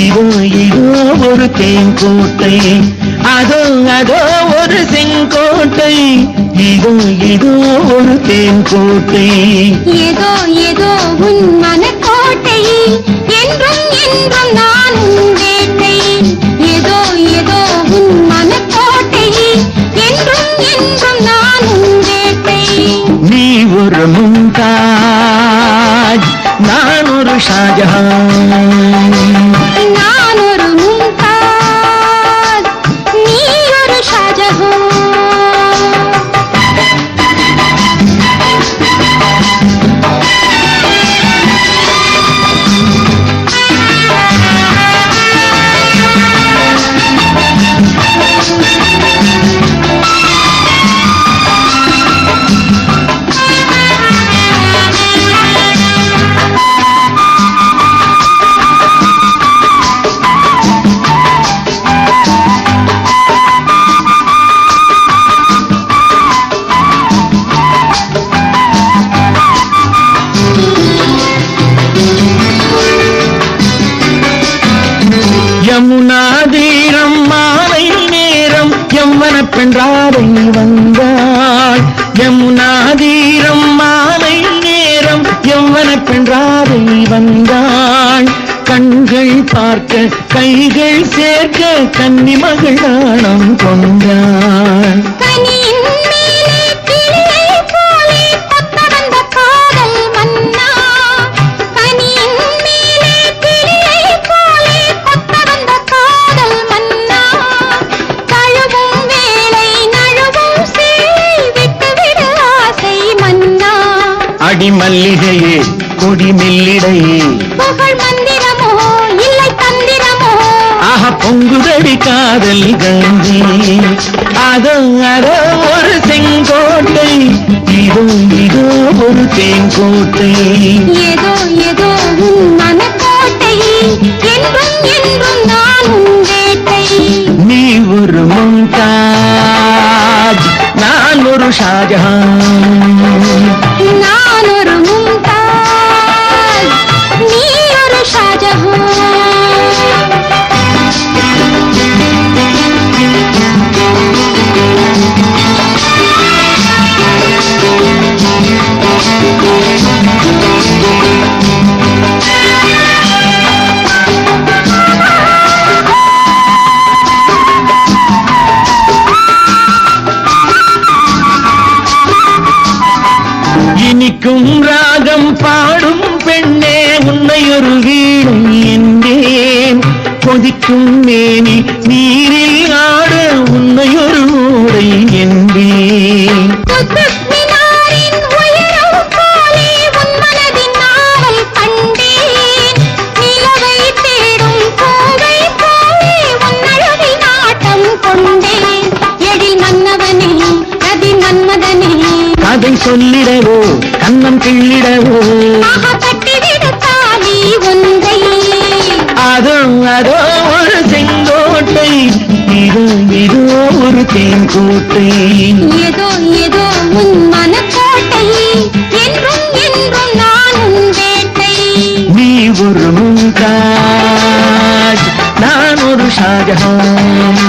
இதோ இதோ ஒரு தேங்கோட்டை அதோ அதோ ஒரு செங்கோட்டை இதோ இதோ ஒரு தேங்கோட்டை ஏதோ ஏதோ உன் மனக்கோட்டை என்றும் என்றும் நான் உன் வேட்டை. ஏதோ ஏதோ உன் மனக்கோட்டை என்றும் என்றும் நான் உன் வேட்டை. நீ ஒரு மும்தாஜ் நான் ஒரு ஷாஜஹான். யமுனா தீரம் மாலை நேரம் எம்மன பெண்றாரை வந்தாள் யமுனா தீரம் மாலை நேரம் எம்மன பெண்றாரை வந்தாள் கண்கள் பார்க்க கைகள் சேர்க்க கன்னி மகள் அடி மல்லிகையே கொடி மெல்லிடையே புகழ் மந்திரமோ இல்லை தந்திரமோ? ஆஹா பொங்குதடி காதல் கங்கி அதோ அதோ ஒரு செங்கோட்டை இதோ இதோ ஒரு தேங்கோட்டை ஏதோ ஏதோ உன் மனக்கோட்டை என்றும் என்றும் நான் உன் இனிக்கும் ராகம் பாடும் பெண்ணே உன்னை ஒரு வீணை என்றேன் கொதிக்கும் மேனி நீரில் ஆட உன்னை ஒரு ஓடை கதை சொல்லிடவோ கண்ணம் கிள்ளிடவோ. அதோ அதோ ஒரு செங்கோட்டை இதோ இதோ ஒரு தேன்கோட்டை. ஏதோ ஏதோ உன் மனக்கோட்டை என்றும் என்றும் நான் உன் வேட்டை. நீ ஒரு மும்தாஜ் நான் ஒரு ஷாஜஹான்